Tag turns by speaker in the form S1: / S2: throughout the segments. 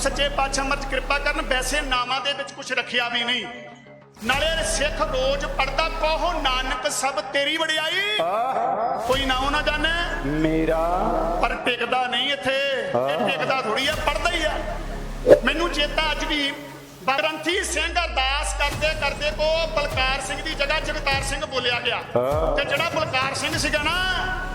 S1: ਸੱਚੇ ਪਾਤਸ਼ਾਹ ਮਰਜ ਕਿਰਪਾ ਕਰਨ ਵੈਸੇ ਨਾਮਾਂ ਦੇ ਵਿੱਚ ਕੁਝ ਰੱਖਿਆ ਵੀ ਨਹੀਂ। ਨਾਲੇ ਸਿੱਖ ਰੋਜ਼ ਪੜਦਾ ਕਹੋ ਨਾਨਕ ਸਭ ਤੇਰੀ ਵਡਿਆਈ। ਕੋਈ ਨਾ ਨਾ ਜਾਣੇ।
S2: ਮੇਰਾ।
S1: ਪਰ ਟਿਕਦਾ ਨਹੀਂ ਇੱਥੇ। ਇਹ ਟਿਕਦਾ ਥੋੜੀ ਆ ਪੜਦਾ ਹੀ ਆ। ਮੈਨੂੰ ਚੇਤਾ ਅੱਜ ਵੀ ਗ੍ਰੰਥੀ ਸਿੰਘ ਅਰਦਾਸ ਕਰਦੇ ਕਰਦੇ ਕੋ ਬਲਕਾਰ ਸਿੰਘ ਦੀ ਜਗ੍ਹਾ ਜਗਤਾਰ ਸਿੰਘ ਬੋਲਿਆ ਗਿਆ। ਤੇ ਜਿਹੜਾ ਬਲਕਾਰ ਸਿੰਘ ਸੀਗਾ ਨਾ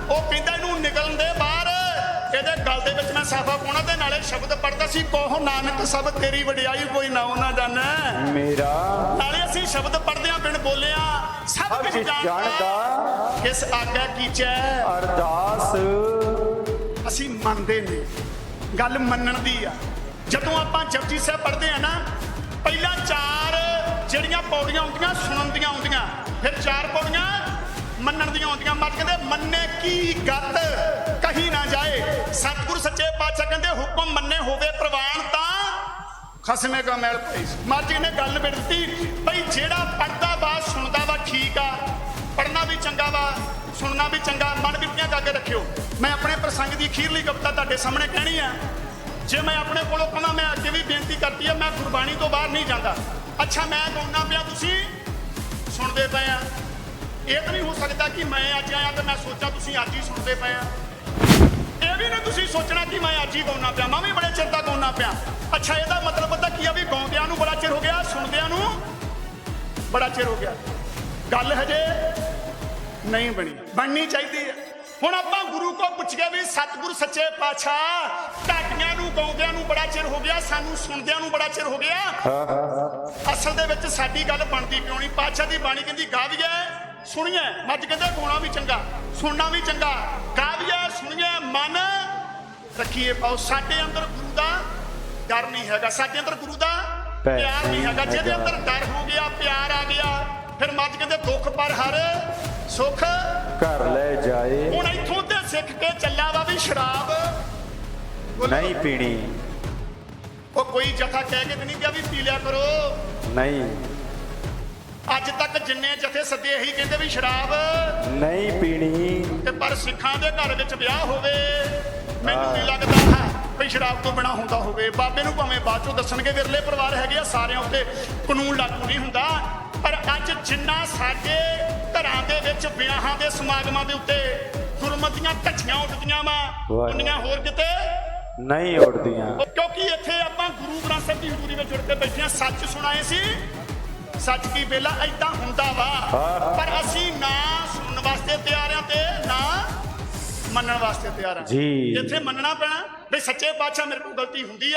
S1: ਉਹ ਕਹਿੰਦਾ ਇਹਨੂੰ ਨਿਕਲਣ ਦੇ ਬਾਹਰ। ਇਹਦੇ ਗਲ ਦੇ ਵਿੱਚ ਮੈਂ ਸਾਫਾ ਪਾਉਣਾ ਤੇ ਨਾਲੇ ਸ਼ਬਦ ਪੜਦਾ ਸੀ ਕੋਹ ਨਾਨਕ ਸਭ ਤੇਰੀ ਵਡਿਆਈ ਕੋਈ ਨਾ ਨਾ ਜਾਣੈ।
S2: ਮੇਰਾ
S1: ਨਾਲੇ ਅਸੀਂ ਸ਼ਬਦ ਪੜਦਿਆਂ ਬਿਨ ਬੋਲਿਆ ਸਭ ਕੁਝ ਜਾਣਦਾ ਕਿਸ ਆਗਿਆ ਕੀਚੈ।
S2: ਅਰਦਾਸ।
S1: ਅਸੀਂ ਮੰਨਦੇ ਨੇ ਗੱਲ ਮੰਨਣ ਦੀ ਆ। ਜਦੋਂ ਆਪਾਂ ਜਪਜੀ ਸਾਹਿਬ ਪੜ੍ਹਦੇ ਆ ਨਾ ਪਹਿਲਾਂ ਚਾਰ ਜਿਹੜੀਆਂ ਪੌੜੀਆਂ ਹੁੰਦੀਆਂ ਸੁਣਨ ਦੀਆਂ ਹੁੰਦੀਆਂ ਫਿਰ ਚਾਰ ਪੌੜੀਆਂ ਮੰਨਣ ਦੀਆਂ ਹੁੰਦੀਆਂ। ਮੱਤ ਕਹਿੰਦੇ ਮੰਨੇ ਕੀ ਗੱਤ? ਸੱਚੇ ਕਹਿੰਦੇ ਹੁਕਮ ਮੰਨੇ ਹੋਵੇ ਪ੍ਰਵਾਨ ਤਾਂ ਖਸਮੇ ਕਾ ਮੈਲ ਪਈ ਮਰਜ ਨੇ ਗੱਲ ਮਿਲ ਦਿੱਤੀ ਭਈ ਜਿਹੜਾ ਪੜਦਾ ਵਾ, ਸੁਣਦਾ ਵਾ ਠੀਕ ਆ ਪੜਨਾ ਵੀ ਚੰਗਾ ਵਾ, ਸੁਣਨਾ ਵੀ ਚੰਗਾ, ਮਨ ਵਿੱਚੀਆਂ ਕਰਕੇ ਰੱਖਿਓ। ਮੈਂ ਆਪਣੇ ਪ੍ਰਸੰਗ ਦੀ ਅਖੀਰਲੀ ਕਵਿਤਾ ਤੁਹਾਡੇ ਸਾਹਮਣੇ ਕਹਿਣੀ ਆ। ਜੇ ਮੈਂ ਆਪਣੇ ਕੋਲੋਂ ਕਹਾਂ, ਮੈਂ ਅੱਗੇ ਵੀ ਬੇਨਤੀ ਕਰਤੀ ਆ, ਮੈਂ ਗੁਰਬਾਣੀ ਤੋਂ ਬਾਹਰ ਨਹੀਂ ਜਾਂਦਾ। ਅੱਛਾ, ਮੈਂ ਗਾਉਣਾ ਪਿਆ ਤੁਸੀਂ? ਸੁਣਦੇ ਪਏ ਆ। ਇਹ ਤਾਂ ਨਹੀਂ ਹੋ ਸਕਦਾ ਕਿ ਮੈਂ ਅੱਜ ਆਇਆ ਤੇ ਮੈਂ ਸੋਚਾਂ ਤੁਸੀਂ ਅੱਜ ਹੀ ਸੁਣਦੇ ਪਏ ਆ। ਇਹ ਵੀ ਨਹੀਂ ਤੁਸੀਂ ਸੋਚਣਾ ਕਿ ਮੈਂ ਅੱਜ ਹੀ ਗਾਉਣਾ ਪਿਆ ਮੈਂ ਵੀ ਬੜੇ ਚਿਰ ਦਾ ਗਾਉਣਾ ਪਿਆ। ਅੱਛਾ ਇਹਦਾ ਮਤਲਬ ਪਤਾ ਕੀ ਆ ਵੀ ਗਾਉਂਦਿਆਂ ਨੂੰ ਬੜਾ ਚਿਰ ਹੋ ਗਿਆ ਸੁਣਦਿਆਂ ਨੂੰ ਬੜਾ ਚਿਰ ਹੋ ਗਿਆ। ਗੱਲ ਹਜੇ ਨਹੀਂ ਬਣੀ ਬਣਨੀ ਚਾਹੀਦੀ ਹੈ। ਹੁਣ ਆਪਾਂ ਗੁਰੂ ਕੋ ਪੁੱਛੀਏ ਵੀ ਸਤਿਗੁਰ ਸੱਚੇ ਪਾਤਸ਼ਾਹ ਢਾਡੀਆਂ ਨੂੰ ਗਾਉਂਦਿਆਂ ਨੂੰ ਬੜਾ ਚਿਰ ਹੋ ਗਿਆ ਸਾਨੂੰ ਸੁਣਦਿਆਂ ਨੂੰ ਬੜਾ ਚਿਰ ਹੋ ਗਿਆ। ਅਸਲ ਦੇ ਵਿੱਚ ਸਾਡੀ ਗੱਲ ਬਣਦੀ ਕਿਉਂ ਨਹੀਂ? ਪਾਤਸ਼ਾਹ ਦੀ ਬਾਣੀ ਕਹਿੰਦੀ ਗਾ ਵੀ ਹੈ ਸੁਣੀਏ ਮੱਝ ਕਹਿੰਦੇ ਗਾਉਣਾ ਵੀ ਚੰਗਾ ਸੁਣਨਾ ਵੀ ਚੰਗਾ। ਗਾ ਵੀ ਹੈ ਸੁਣੀਏ ਮਨ ਰੱਖੀਏ ਪਾਓ। ਸਾਡੇ ਅੰਦਰ ਗੁਰੂ ਦਾ ਡਰ ਨਹੀਂ ਹੈਗਾ ਸਾਡੇ ਅੰਦਰ ਗੁਰੂ ਦਾ
S2: ਪਿਆਰ
S1: ਨਹੀਂ ਹੈਗਾ। ਜਿਹਦੇ। ਅੰਦਰ ਡਰ ਹੋ ਗਿਆ ਪਿਆਰ ਆ ਗਿਆ ਫਿਰ ਮੱਝ ਕਹਿੰਦੇ ਦੁੱਖ ਪਰ ਹਰ ਸੁੱਖ
S2: ਘਰ ਲੈ ਜਾਏ।
S1: ਹੁਣ ਇੱਥੋਂ ਤੇ ਸਿੱਖ ਕੇ ਚੱਲਿਆ ਵਾ ਵੀ ਸ਼ਰਾਬ।
S2: ਨਹੀਂ ਪੀਣੀ।
S1: ਉਹ ਕੋਈ ਜਥਾ ਕਹਿ ਕੇ ਨਹੀਂ ਗਿਆ ਵੀ ਪੀ ਲਿਆ ਕਰੋ।
S2: ਨਹੀਂ।
S1: ਅੱਜ ਤੱਕ ਜਿੰਨੇ ਜਥੇ ਸੱਦੇ ਇਹੀ ਕਹਿੰਦੇ ਵੀ ਸ਼ਰਾਬ
S2: ਨਹੀਂ ਪੀਣੀ।
S1: ਤੇ ਪਰ ਸਿੱਖਾਂ ਦੇ ਘਰ ਵਿੱਚ ਵਿਆਹ ਹੋਵੇ ਮੈਨੂੰ ਨਹੀਂ ਲੱਗਦਾ ਵੀ ਸ਼ਰਾਬ ਤੋਂ ਬਿਨਾ ਹੁੰਦਾ ਹੋਵੇ। ਬਾਬੇ ਨੂੰ ਭਾਵੇਂ ਬਾਅਦ ਚੋਂ ਦੱਸਣਗੇ ਵਿਰਲੇ ਪਰਿਵਾਰ ਹੈਗੇ ਆ ਸਾਰਿਆਂ ਉੱਤੇ ਕਾਨੂੰਨ ਲਾਗੂ ਨਹੀਂ ਹੁੰਦਾ। ਪਰ ਅੱਜ ਜਿੰਨਾ ਸਾਡੇ ਘਰਾਂ ਦੇ ਵਿੱਚ ਵਿਆਹਾਂ ਦੇ ਸਮਾਗਮਾਂ ਦੇ ਉੱਤੇ ਗੁਰਮਤੀਆਂ ਧੱਛੀਆਂ ਉੱਠਦੀਆਂ ਵਾ। ਦੁਨੀਆਂ ਹੋਰ ਕਿਤੇ?
S2: ਨਹੀਂ ਉੜਦੀਆਂ
S1: ਉਹ ਕਿਉਂਕਿ ਇੱਥੇ ਆਪਾਂ ਗੁਰੂ ਗ੍ਰੰਥ ਸਾਹਿਬ ਦੀ ਹਜ਼ੂਰੀ ਵਿੱਚ ਜੁੜ ਕੇ ਬੈਠੇ ਹਾਂ। ਸੱਚ ਸੁਣਾਏ ਸੀ? ਸੱਚ ਕੀ ਵੇਲਾ ਐਦਾਂ ਹੁੰਦਾ ਵਾ? ਪਰ ਅਸੀਂ ਨਾ ਸੁਣਨ ਵਾਸਤੇ ਤਿਆਰ ਆ ਤੇ ਨਾ ਮੰਨਣ ਵਾਸਤੇ ਤਿਆਰ ਆ।
S2: ਜੀ।
S1: ਇੱਥੇ ਮੰਨਣਾ ਪੈਣਾ ਵੀ ਸੱਚੇ ਪਾਤਸ਼ਾਹ ਮੇਰੇ ਕੋਲ ਗਲਤੀ ਹੁੰਦੀ ਆ